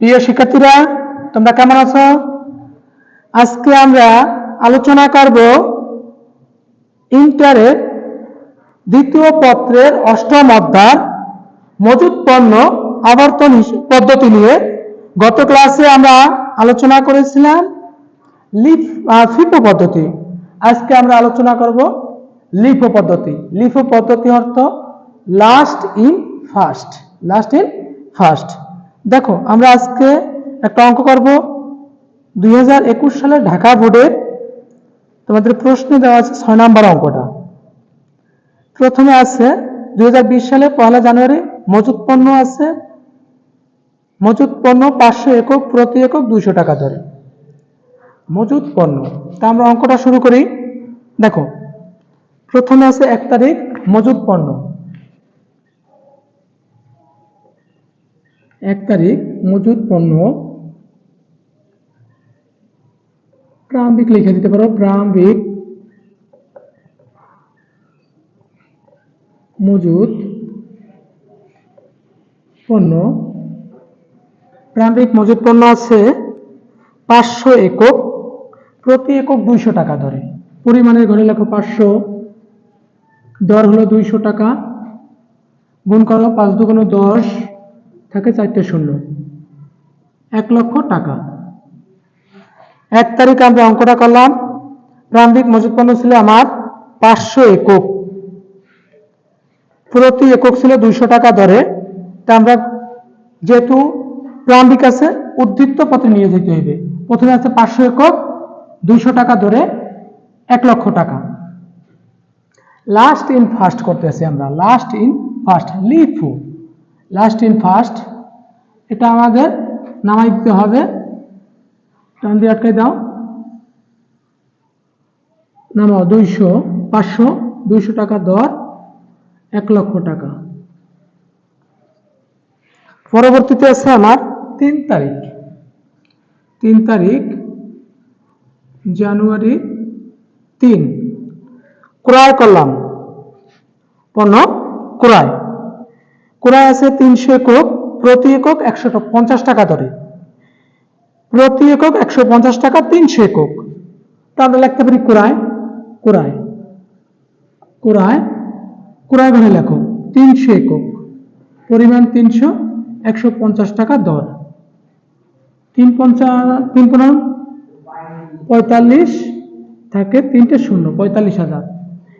প্রিয় শিক্ষার্থীরা, তোমরা কেমন আছো? আজকে আমরা আলোচনা করব ইন্টারের দ্বিতীয় পত্রের অষ্টম অধ্যায় মজুত পণ্য আবর্তন পদ্ধতি নিয়ে। গত ক্লাসে আমরা আলোচনা করেছিলাম লিফ ফিপো পদ্ধতি। আজকে আমরা আলোচনা করব লিফো পদ্ধতি। লিফো পদ্ধতি অর্থ last in first last in first দেখো, আমরা আজকে একটা অঙ্ক করব। দুই হাজার একুশ সালে ঢাকা বোর্ডের তোমাদের প্রশ্ন দেওয়া আছে ছয় নাম্বার অঙ্কটা। প্রথমে আছে, দুই হাজার বিশ সালে পয়লা জানুয়ারি মজুত পণ্য আছে। মজুত পণ্য পাঁচশো একক, প্রতি একক দুইশো টাকা ধরে মজুত পণ্য, তা আমরা অঙ্কটা শুরু করি। দেখো, প্রথমে আছে এক তারিখ মজুত পণ্য। এক তারিখ মজুত পণ্য। প্রারম্ভিক লিখে দিতে পারো, প্রারম্ভিক মজুত পণ্য। প্রারম্ভিক মজুত পণ্য আছে পাঁচশো একক, প্রতি একক দুইশো টাকা ধরে পরিমাণের ঘরে লেখো পাঁচশো, দর হলো দুইশো টাকা, গুণ করো পাঁচ দুগুণ দশ থাকে চারটে শূন্য। এক লক্ষ টাকা। এক তারিখে আমরা অঙ্কটা করলাম। প্রারম্ভিক মজুত পণ্য ছিল আমার পাঁচশো একক। প্রতি একক ছিল দুইশো টাকা দরে। তা আমরা যেহেতু প্রারম্ভিক আছে, উদ্বৃত্ত পথে নিয়ে যেতে হবে। প্রথমে আছে পাঁচশো একক, দুইশো টাকা ধরে এক লক্ষ টাকা। লাস্ট ইন ফার্স্ট করতেছি আমরা। Last in first LIFO last in first এটা আমাদের নামাই দিতে হবে। টান দিয়ে আটকে দাও। নামাও দুইশো, পাঁচশো, দুইশো টাকা দর, এক লক্ষ টাকা। পরবর্তীতে আছে আমার তিন তারিখ। তিন তারিখ, জানুয়ারি তিন। ক্রয় করলাম। পণ্য ক্রয়। ক্রয় আছে তিনশো একক, প্রতি একক একশো পঞ্চাশ টাকা ধরে। প্রতি একক একশো পঞ্চাশ টাকা তিনশো একক। তা আমরা লিখতে পারি ক্রয় ক্রয় ক্রয় ক্রয় ঘরে লেখো, তিনশো একক। পরিমাণ তিনশো একশো পঞ্চাশ টাকা দর। তিন পঞ্চাশ তিন পনেরো পঁয়তাল্লিশ থাকে তিনটে শূন্য, পঁয়তাল্লিশ হাজার।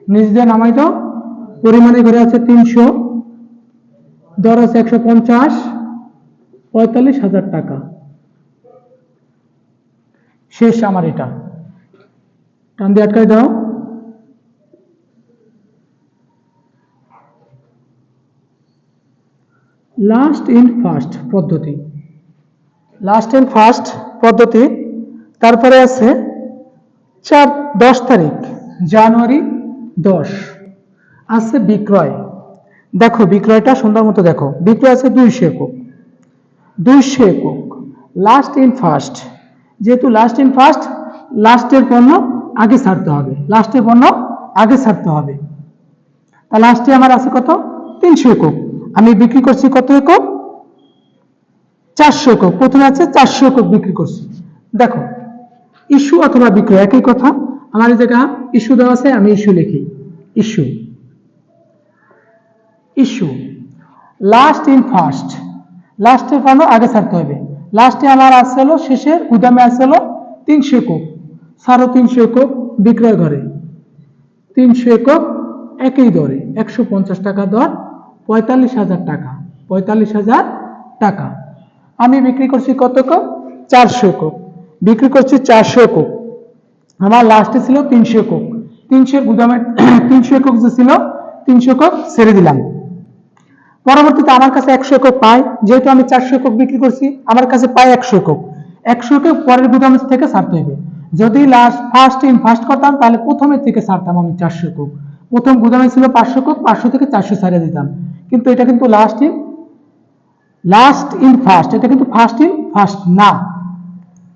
নিজ দিয়ে নামাই দাও, পরিমাণে ঘরে আছে তিনশো। দর আছে একশো পঞ্চাশ, পঁয়তাল্লিশ হাজার টাকা। শেষ আমার এটা। টান দিয়ে আটকাই দাও। লাস্ট ইন ফার্স্ট পদ্ধতি। লাস্ট ইন ফার্স্ট পদ্ধতি। তারপরে আছে চার, দশ তারিখ, জানুয়ারি দশ। আছে বিক্রয়। দেখো, বিক্রয়টা সুন্দর মতো দেখো। বিক্রয় আছে দুইশো একক দুইশো একক লাস্ট ইন ফার্স্ট যেহেতু লাস্ট ইন ফার্স্ট লাস্টের পণ্য আগে ছাড়তে হবে। লাস্টের পণ্য আগে ছাড়তে হবে। তা লাস্টে আমার আছে কত? তিনশো একক আমি বিক্রি করছি কত একক? চারশো একক প্রথমে আছে চারশো একক বিক্রি করছি। দেখো ইস্যু অথবা বিক্রয় একই কথা। আমার জায়গা ইস্যু দেওয়া আছে, আমি ইস্যু লিখি। Issue issue last in first লাস্টে পণ্য আগে ছাড়তে হবে। লাস্টে আমার আসছে হলো শেষের গুদামে আসছে হলো তিনশো একক। সাড়ে তিনশো একক বিক্রয় ঘরে। তিনশো একক একই দরে। একশো পঞ্চাশ টাকা দর, পঁয়তাল্লিশ হাজার টাকা। পঁয়তাল্লিশ হাজার টাকা। আমি বিক্রি করছি কত একক? চারশো একক। বিক্রি করছি চারশো একক। আমার লাস্টে ছিল তিনশো একক। তিনশো গুদামে তিনশো একক যে ছিল, তিনশো একক ছেড়ে দিলাম। পরবর্তীতে আমার কাছে একশো একক পাই, যেহেতু আমি চারশো একক বিক্রি করছি, আমার কাছে পাই একশো একক। একশো একক পরের গুদাম থেকে ছাড়তে হবে। যদি লাস্ট ফার্স্ট ইন ফার্স্ট করতাম, তাহলে প্রথমের থেকে ছাড়তাম আমি চারশো একক। প্রথম গুদামে ছিল পাঁচশো একক, পাঁচশো থেকে চারশো ছাড়িয়ে দিতাম। কিন্তু এটা কিন্তু last in last in first এটা কিন্তু ফার্স্ট ইন ফার্স্ট না।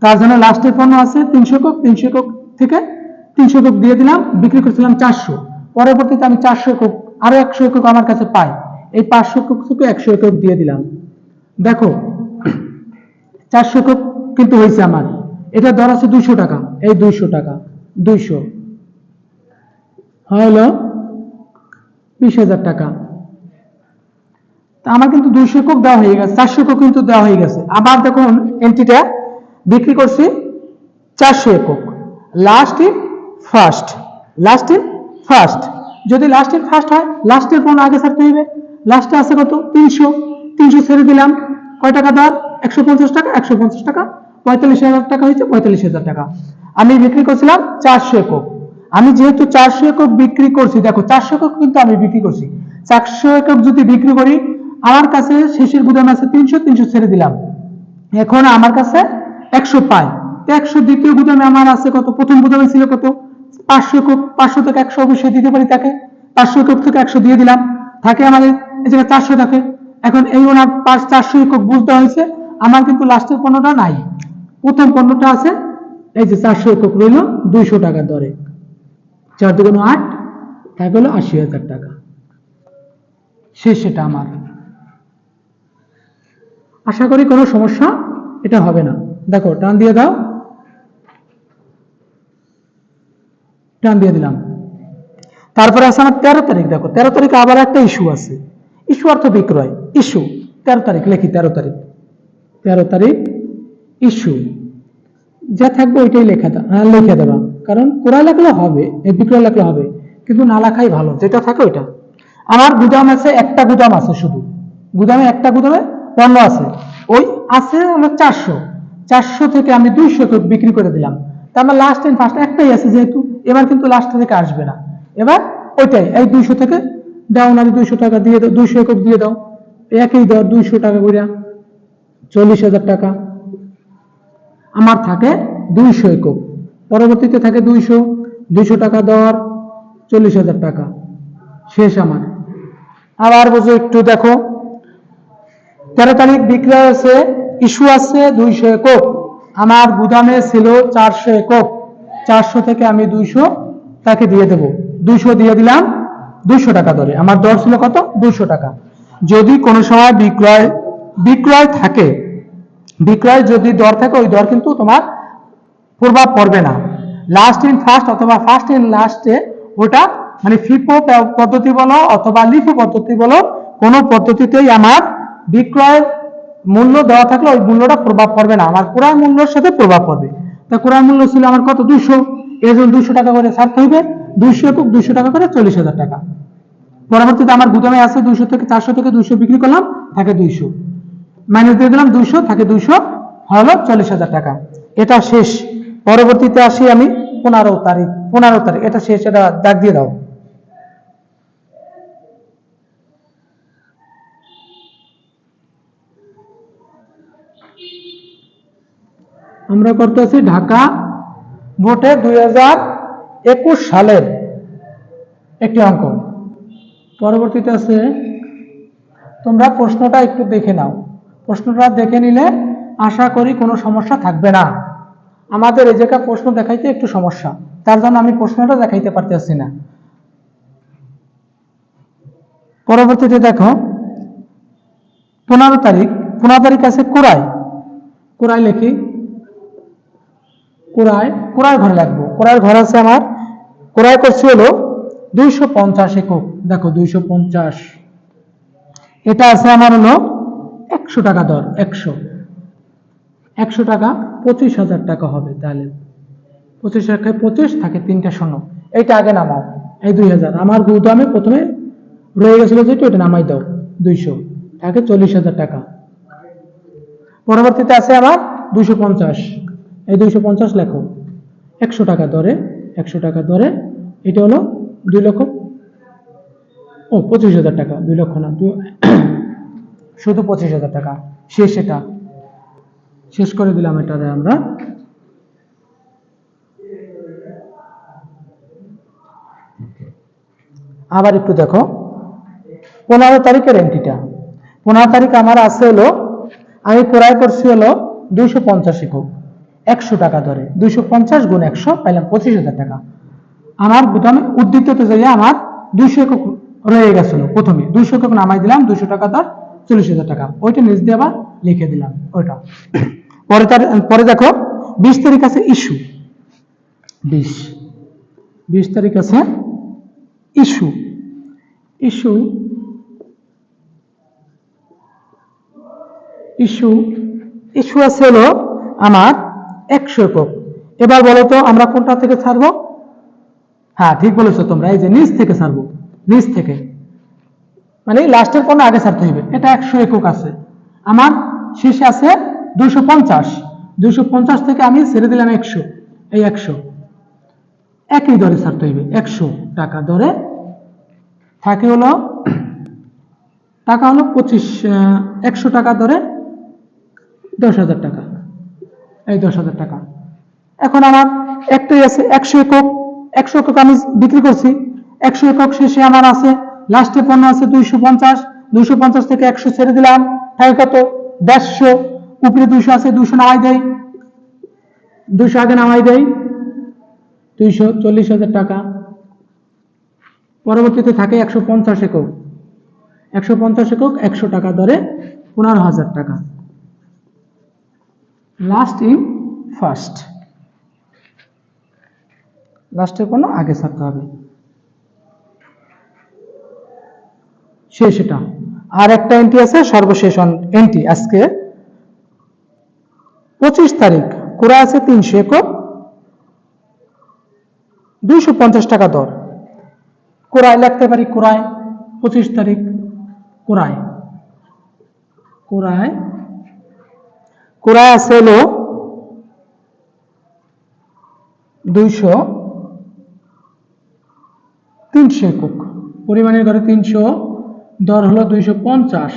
তার জন্য লাস্টের পণ্য আছে তিনশো একক তিনশো একক থেকে তিনশো একক দিয়ে দিলাম, বিক্রি করেছিলাম চারশো। পরবর্তীতে আমি চারশো একক, আরও একশো একক আমার কাছে পাই। এই পাঁচশো থেকে একশো একক দিয়ে দিলাম। দেখো, চারশো একক কিন্তু হয়েছে আমার। এটা দর আছে দুইশো টাকা। এই দুইশো টাকা, দুইশো। হলো বিশ হাজার টাকা। আমার কিন্তু দুইশো একক দেওয়া হয়ে গেছে, চারশো একক কিন্তু দেওয়া হয়ে গেছে। আবার দেখুন এন্ট্রিটা বিক্রি করছি চারশো একক। Last in first last in first যদি লাস্ট ইন ফার্স্ট হয় লাস্টের পণ্য আগে ছাড়তে হইবে? লাস্টে আছে কত? তিনশো। তিনশো ছেড়ে দিলাম। কয় টাকা দর? একশো পঞ্চাশ টাকা, একশো পঞ্চাশ টাকা। পঁয়তাল্লিশ হাজার টাকা হয়েছে, পঁয়তাল্লিশ হাজার টাকা। আমি বিক্রি করছিলাম চারশো একক। আমি যেহেতু চারশো একক বিক্রি করছি, দেখো, চারশো একক কিন্তু আমি বিক্রি করছি। চারশো একক যদি বিক্রি করি, আমার কাছে শেষের গুদাম আছে তিনশো তিনশো ছেড়ে দিলাম। এখন আমার কাছে একশো পাই একশো দ্বিতীয় গুদামে আমার আছে কত? প্রথম গুদামে ছিল কত? পাঁচশো একক, পাঁচশো থেকে একশো অবশ্যই দিতে পারি তাকে। পাঁচশো একক থেকে একশো দিয়ে দিলাম। থাকে আমাদের, এই চারশো থাকে। এখন এই ওনার পাঁচ চারশো একক বুঝতে হয়েছে, আমার কিন্তু লাস্টের পণ্যটা নাই। প্রথম পণ্যটা আছে, এই যে চারশো একক রইল দুইশো টাকা দরে। চার দুগুণ আট, তাই হলো আশি হাজার টাকা। শেষ সেটা আমার। আশা করি কোনো সমস্যা এটা হবে না। দেখো, টান দিয়ে দাও। টান দিয়ে দিলাম। তারপরে আছে আমার তেরো তারিখ দেখো তেরো তারিখে আবার একটা ইস্যু আছে। ইস্যু অর্থ বিক্রয়। ইস্যু তেরো তারিখ লেখি তেরো তারিখ। তেরো তারিখ ইস্যু যা থাকবে ওইটাই লেখা হ্যাঁ, লিখে দেবা। কারণ কোরআ লেখলে হবে এই বিক্রয় লেখলে হবে কিন্তু না লেখাই ভালো যেটা থাকে ওইটা। আমার গুদাম আছে একটা গুদাম আছে শুধু। গুদামে একটা গুদামে পণ্য আছে। ওই আছে আমার চারশো। চারশো থেকে আমি দুইশো বিক্রি করে দিলাম। তা আমার লাস্ট এন্ড ফার্স্ট একটাই আছে যেহেতু এবার কিন্তু লাস্ট থেকে আসবে না। এবার ওইটাই, এই দুইশো থেকে দাও না দুইশো টাকা দিয়ে দাও, দুইশো একক দিয়ে দাও। একই দর দুইশো টাকা করে চল্লিশ হাজার টাকা। আমার থাকে দুইশো একক, পরবর্তীতে থাকে দুইশো দুইশো টাকা দর চল্লিশ হাজার টাকা। শেষ আমার। আবার বুঝো একটু দেখো, তেরো তারিখ বিক্রয় আছে ইস্যু আছে দুইশো একক। আমার গুদামে ছিল চারশো একক, চারশো থেকে আমি দুইশো তাকে দিয়ে দেব। দুইশো দিয়ে দিলাম, দুইশো টাকা দরে আমার দর ছিল কত? দুইশো টাকা। যদি কোনো সময় বিক্রয় বিক্রয় থাকে, বিক্রয় যদি দর থাকে, ওই দর কিন্তু তোমার প্রভাব পড়বে না। লাস্ট ইন ফার্স্ট অথবা ফার্স্ট ইন লাস্টে ওটা মানে ফিফো পদ্ধতি বলো অথবা লিফো পদ্ধতি বলো, কোনো পদ্ধতিতেই আমার বিক্রয় মূল্য দেওয়া থাকলে ওই মূল্যটা প্রভাব পড়বে না। আমার ক্রয় মূল্যের সাথে প্রভাব পড়বে। তা ক্রয় মূল্য ছিল আমার কত? দুশো এর জন্য দুশো টাকা করে ছাড়তে হবে, দুইশো একক দুইশো টাকা করে চল্লিশ হাজার টাকা। পরবর্তীতে আমার গুদামে আছে দুইশো থেকে চারশো থেকে দুইশো বিক্রি করলাম, থাকে দুইশো। মাইনাস দিয়ে দিলাম দুইশো, থাকে দুইশো, হলো চল্লিশ হাজার টাকা। এটা শেষ। পরবর্তীতে আসি আমি পনেরো তারিখ পনেরো তারিখ, এটা শেষ, এটা দাগ দিয়ে দাও। আমরা করতেছি ঢাকা ভোটে দুই একুশ সালের একটি অঙ্ক। পরবর্তীতে আছে, তোমরা প্রশ্নটা একটু দেখে নাও। প্রশ্নটা দেখে নিলে আশা করি কোনো সমস্যা থাকবে না। আমাদের এই জায়গায় প্রশ্ন দেখাইতে একটু সমস্যা, তার জন্য আমি প্রশ্নটা দেখাইতে পারতেছি না। পরবর্তীতে দেখো, পনেরো তারিখ পনেরো তারিখ আছে কোরাই কোরাই লিখি। কোরাই কোরাই ঘরে লাগবো। কোরাই ঘর আছে আমার কোরাই করছি হলো দুইশো পঞ্চাশ একক। দেখো, দুইশো পঞ্চাশ। এটা আছে আমার হলো একশো টাকা দর, একশো। একশো টাকা পঁচিশ হাজার টাকা হবে তাহলে। পঁচিশ টাকায় পঁচিশ থাকে তিনটা শূন্য। এইটা আগে নামাও, এই দুই হাজার। আমার গুদামে প্রথমে রয়ে গেছিল যেটা ওটা নামাই দাও, দুইশো। থাকে চল্লিশ হাজার টাকা। পরবর্তীতে আছে আমার দুইশো পঞ্চাশ। এই দুইশো পঞ্চাশ লেখো। একশো টাকা দরে, একশো টাকা দরে, এটা হলো দুই লক্ষ, ও, পঁচিশ হাজার টাকা, দুই লক্ষ না শুধু পঁচিশ হাজার টাকা, শেষ এটা। শেষ করে দিলাম এটা আমরা। আবার একটু দেখো। পনেরো তারিখের এন্ট্রিটা পনেরো তারিখ আমার আছে হলো, আমি ক্রয় করছি হলো দুইশো পঞ্চাশ একক। একশো টাকা ধরে। দুইশো পঞ্চাশ গুণ একশো, পাইলাম পঁচিশ হাজার টাকা। আমার গুদামে উদ্দিততে যাইয়া আমার দুইশো একক রয়ে গেছিল প্রথমে। দুইশো একক নামাই দিলাম, দুইশো টাকা দর চল্লিশ হাজার টাকা। ওইটা নিচ দিয়ে আবার লিখে দিলাম, ওইটা। পরে তার, পরে দেখো, বিশ তারিখ আছে ইস্যু। বিশ। বিশ তারিখ আছে ইস্যু। ইস্যু। ইস্যু। ইস্যু আছে হলো আমার একশো একক এবার বলো তো, আমরা কোনটা থেকে ছাড়বো? হ্যাঁ ঠিক বলেছ তোমরা, এই যে নিচ থেকে ছাড়বো। নিচ থেকে। মানে লাস্টের পণ্য আগে ছাড়তে হবে। এটা একশো একক আছে। আমার শেষে আছে দুইশো পঞ্চাশ। দুইশো পঞ্চাশ থেকে আমি ছেড়ে দিলাম একশো। এই একশো। একই দরে ছাড়তে হইবে একশো টাকা দরে। থাকে হলো, টাকা হলো পঁচিশ একশো টাকা দরে দশ হাজার টাকা। এই দশ হাজার টাকা। এখন আমার একটাই আছে, একশো একক একশো একক আমি বিক্রি করছি। একশো একক শেষে আমার আছে লাস্টে পণ্য আছে দুইশো পঞ্চাশ দুইশো পঞ্চাশ থেকে একশো ছেড়ে দিলাম। থাকে কত? দেড়শো। উপরে দুইশো আছে, দুইশো নামাই দেয় দুইশো আগে নামাই দেয় দুইশো চল্লিশ হাজার টাকা। পরবর্তীতে থাকে একশো পঞ্চাশ একক। একশো পঞ্চাশ একক একশো টাকা দরে পনেরো হাজার টাকা। লাস্ট ইন ফার্স্ট লাস্টের কোনো আগে ছাড়তে হবে। শেষ এটা। আর একটা এন্ট্রি আছে, সর্বশেষ এন্ট্রি আজকে। পঁচিশ তারিখ কুড়া আছে তিনশো একক। দুইশো পঞ্চাশ টাকা দর। কোরায় লিখতে পারি, কোরায়। পঁচিশ তারিখ, কোরায়। কোরায় কোরায় আছে হলো দুইশো তিনশো একক। পরিমাণের ঘরে তিনশো, দর হলো দুইশো পঞ্চাশ।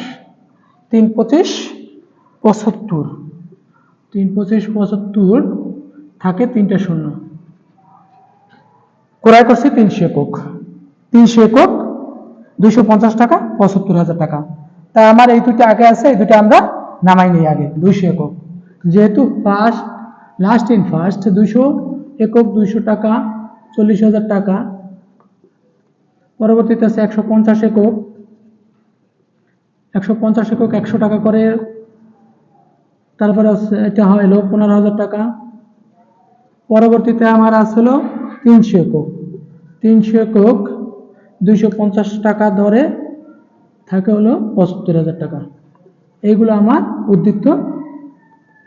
তিন পঁচিশ পঁচাত্তর। তিন পঁচিশ পঁচাত্তর থাকে তিনটা শূন্য। ক্রয় করছি তিনশো একক। তিনশো একক দুইশো পঞ্চাশ টাকা, পঁচাত্তর হাজার টাকা। তা আমার এই দুটো আগে আছে, এই দুটো আমরা নামাই নিই আগে, দুইশো একক। যেহেতু ফার্স্ট লাস্ট ইন ফার্স্ট দুশো একক, দুইশো টাকা, চল্লিশ হাজার টাকা। পরবর্তীতে আছে একশো পঞ্চাশ একক। একশো পঞ্চাশ একক একশো টাকা করে। তারপরে এটা হলো পনেরো হাজার টাকা। পরবর্তীতে আমার আসলো তিনশো একক। তিনশো একক, দুইশো পঞ্চাশ টাকা ধরে থাকে হলো পঁচাত্তর হাজার টাকা। এইগুলো আমার উদ্বৃত্ত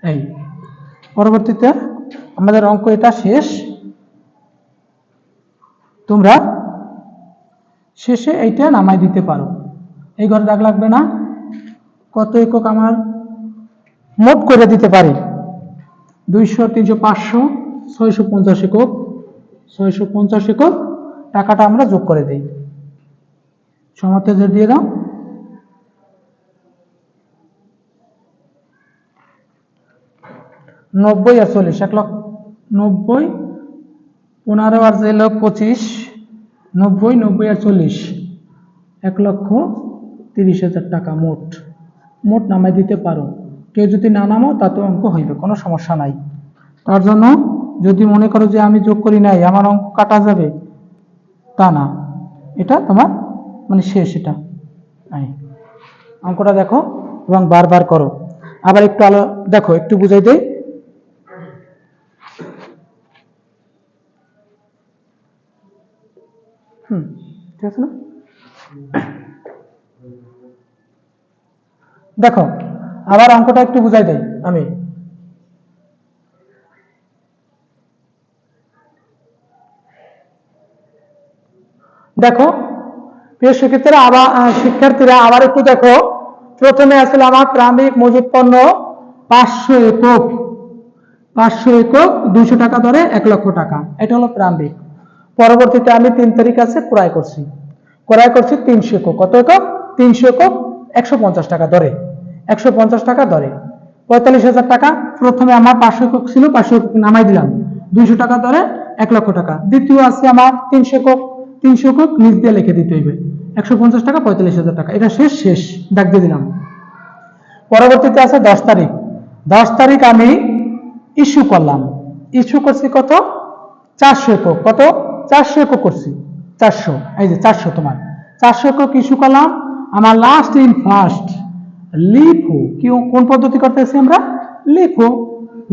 এই। পরবর্তীতে আমাদের অঙ্ক এটা শেষ। তোমরা শেষে এইটা নামাই দিতে পারো। এই ঘরে দাগ লাগবে না। কত একক আমার মোট করে দিতে পারি? দুইশো, তিনশো, পাঁচশো, ছয়শো পঞ্চাশ একক। ছয়শো পঞ্চাশ একক টাকাটা আমরা যোগ করে দিই। সমাপ্ত দিয়ে দাও। নব্বই আর চল্লিশ, এক লক্ষ। নব্বই, পনেরো আর এলো পঁচিশ, নব্বই নব্বই আর চল্লিশ। এক লক্ষ তিরিশ হাজার টাকা মোট। মোট নামাই দিতে পারো। কেউ যদি না নামো তাতেও অঙ্ক হইবে, কোনো সমস্যা নাই। তার জন্য যদি মনে করো যে আমি যোগ করি নাই, আমার অঙ্ক কাটা যাবে, তা না। এটা তোমার মানে শেষ এটা। অঙ্কটা দেখো এবং বারবার করো। আবার একটু আলো দেখো, একটু বুঝাই দেই। হুম, ঠিক আছে না? দেখো, আবার অঙ্কটা একটু বুঝাই দেই আমি। দেখো, প্রিয় শিক্ষার্থীরা, আবার শিক্ষার্থীরা, আবার একটু দেখো। প্রথমে আসলে আমার প্রান্তিক মজুত পণ্য পাঁচশো একক পাঁচশো একক দুইশো টাকা ধরে এক লক্ষ টাকা। এটা হলো প্রান্তিক পরবর্তীতে আমি তিন তারিখ আছে ক্রয় করছি। ক্রয় করছি তিনশো একক। কত একক? তিনশো একক একশো পঞ্চাশ টাকা ধরে একশো পঞ্চাশ টাকা ধরে পঁয়তাল্লিশ হাজার টাকা প্রথমে আমার পাঁচশো একক ছিল, পাঁচশো একক নামাই দিলাম। দুইশো টাকা ধরে এক লক্ষ টাকা। দ্বিতীয় আছে আমার তিনশো একক। তিনশো একক নিচ দিয়ে লিখে দিতে হইবে। একশো পঞ্চাশ টাকা, পঁয়তাল্লিশ হাজার টাকা। এটা শেষ শেষ। ডাক দিয়ে দিলাম। পরবর্তীতে আছে দশ তারিখ। দশ তারিখ আমি ইস্যু করলাম। ইস্যু করছি কত? চারশো একক। কত? চারশো একক করছি। চারশো, এই যে চারশো তোমার। চারশো একক ইস্যু করলাম আমার লাস্ট ইন ফার্স্ট লিফো। কি কোন পদ্ধতি করতেছি আমরা? লিফো।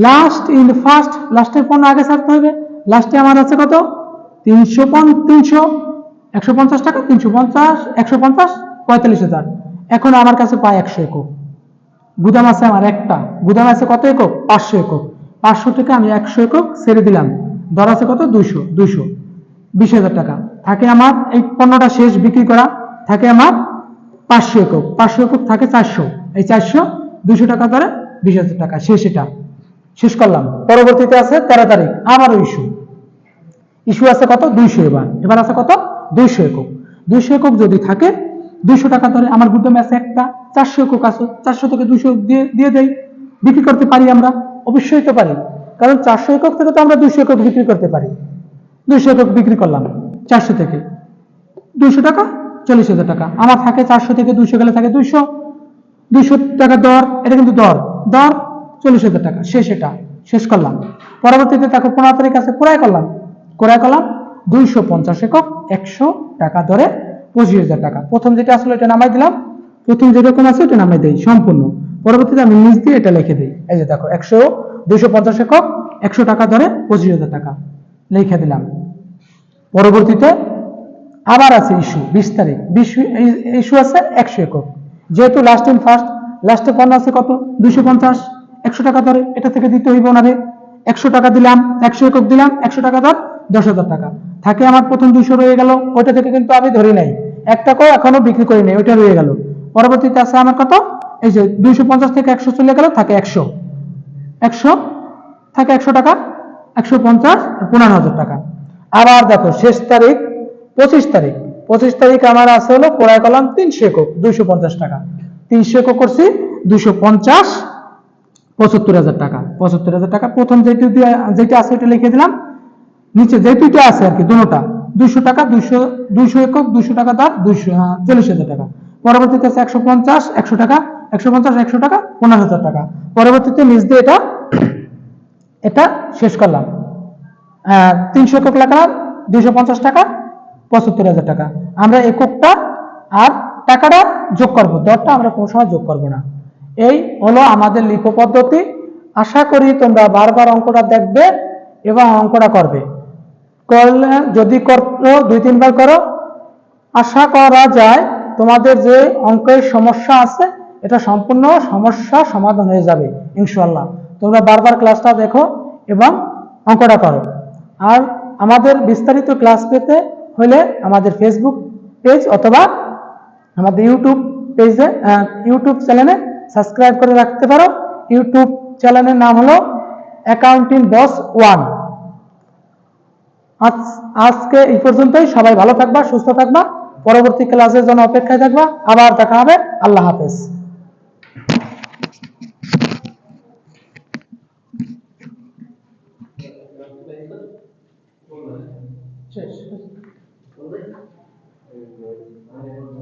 লাস্ট ইন ফার্স্ট লাস্টের পণ্য আগে ছাড়তে হবে। লাস্টে আমার আছে কত? তিনশো তিনশো, একশো পঞ্চাশ টাকা, তিনশো পঞ্চাশ, একশো পঞ্চাশ, পঁয়তাল্লিশ হাজার। এখন আমার কাছে পায় একশো একক গুদাম আছে আমার একটা। গুদাম আছে কত একক পাঁচশো একক পাঁচশো থেকে আমি একশো একক ছেড়ে দিলাম। দর আছে কত? দুইশো দুইশো। বিশ হাজার টাকা। থাকে আমার এই পণ্যটা শেষ বিক্রি করা, থাকে আমার পাঁচশো একক। পাঁচশো একক থাকে চারশো। এই চারশো দুইশো টাকা ধরে বিশ হাজার টাকা। শেষ এটা। শেষ করলাম। পরবর্তীতে আছে তেরো তারিখ। আবারও ইস্যু। ইস্যু আছে কত? দুইশো এবার। এবার আছে কত? দুইশো একক। দুইশো একক যদি থাকে, দুইশো টাকা ধরে আমার গুদামে আছে একটা চারশো একক আছে। চারশো থেকে দুইশো দিয়ে দিয়ে দেয় বিক্রি করতে পারি আমরা? অবশ্যই তো পারি। কারণ চারশো একক থেকে তো আমরা দুইশো একক বিক্রি করতে পারি। দুইশো একক বিক্রি করলাম, চারশো থেকে। দুইশো টাকা, চল্লিশ হাজার টাকা। আমার থাকে চারশো থেকে দুইশো, গেলে থাকে দুইশো। দুইশো টাকা দর, এটা কিন্তু দর। দর, চল্লিশ হাজার টাকা। শেষ এটা। শেষ করলাম। পরবর্তীতে তাকে পনেরো আছে ক্রয় করলাম। ক্রয় করলাম দুইশো পঞ্চাশ একক একশো টাকা দরে পঁচিশ হাজার টাকা। প্রথম যেটা আসলে, এটা নামাই দিলাম। প্রথম যেরকম আছে এটা নামাই দেই সম্পূর্ণ। পরবর্তীতে আমি নিজ দিয়ে এটা লিখে দিই। এই যে দেখো, একশো, দুইশো পঞ্চাশ একক একশো টাকা দরে পঁচিশ হাজার টাকা। লিখে দিলাম। পরবর্তীতে আবার আছে ইস্যু বিশ তারিখ। বিশ ইস্যু আছে একশো একক। যেহেতু লাস্ট ইন ফার্স্ট লাস্টে পণ্য আছে কত? দুইশো পঞ্চাশ। একশো টাকা ধরে এটা থেকে দিতে হইব না রে। একশো টাকা দিলাম, একশো একক দিলাম, একশো টাকা ধর, দশ হাজার টাকা। থাকে আমার প্রথম দুইশো রয়ে গেল, ওইটা থেকে কিন্তু আমি ধরে নাই। এক টাকাও এখনও বিক্রি করি নাই, ওইটা রয়ে গেল। পরবর্তীতে আছে আমার কত? এই যে দুইশো পঞ্চাশ থেকে একশো চলে গেল, থাকে একশো। একশো, থাকে একশো টাকা। একশো পঞ্চাশ, পনেরো হাজার টাকা। আবার দেখো, শেষ তারিখ, পঁচিশ তারিখ। পঁচিশ তারিখ আমার আছে হলো ক্রয় করলাম তিনশো একক দুইশো পঞ্চাশ টাকা। তিনশো একক করছি দুইশো পঞ্চাশ, পঁচাত্তর হাজার টাকা। পঁচাত্তর হাজার টাকা, প্রথম যেটি দিয়ে- যেটা আছে এটা লিখে দিলাম। নিচে যে আছে আর কি দুটোটা দুইশো টাকা, দুইশো দুইশো একক, দুইশো টাকা দাম দুইশো চল্লিশ হাজার টাকা। পরবর্তীতে আছে একশো পঞ্চাশ, একশো টাকা, একশো পঞ্চাশ, একশো টাকা, পনেরো হাজার টাকা। পরবর্তীতে নিচ দিয়ে এটা এটা শেষ করলাম। তিনশো একক লাগালাম দুইশো পঞ্চাশ টাকা, পঁচাত্তর হাজার টাকা। আমরা এককটা আর টাকাটা যোগ করব, দরটা আমরা কোনো সময় যোগ করব না। এই হলো আমাদের লিপো পদ্ধতি। আশা করি তোমরা বারবার অঙ্কটা দেখবে এবং অঙ্কটা করবে। করলে, যদি করো, দুই, তিনবার করো, আশা করা যায় তোমাদের যে অঙ্কের সমস্যা আছে, এটা সম্পূর্ণ সমস্যা সমাধান হয়ে যাবে ইনশাল্লাহ তোমরা বারবার ক্লাসটা দেখো এবং অঙ্কটা করো। আর আমাদের বিস্তারিত ক্লাস পেতে হলে আমাদের ফেসবুক পেজ অথবা আমাদের ইউটিউব পেজে ইউটিউব চ্যানেলে সাবস্ক্রাইব করে রাখতে পারো। ইউটিউব চ্যানেলের নাম হলো অ্যাকাউন্টিং বস ওয়ান আজ, আজকে এই পর্যন্তই। সবাই ভালো থাকবা, সুস্থ থাকবা। পরবর্তী ক্লাসের জন্য অপেক্ষায় থাকবা। আবার দেখা হবে। আল্লাহ হাফেজ। Amém.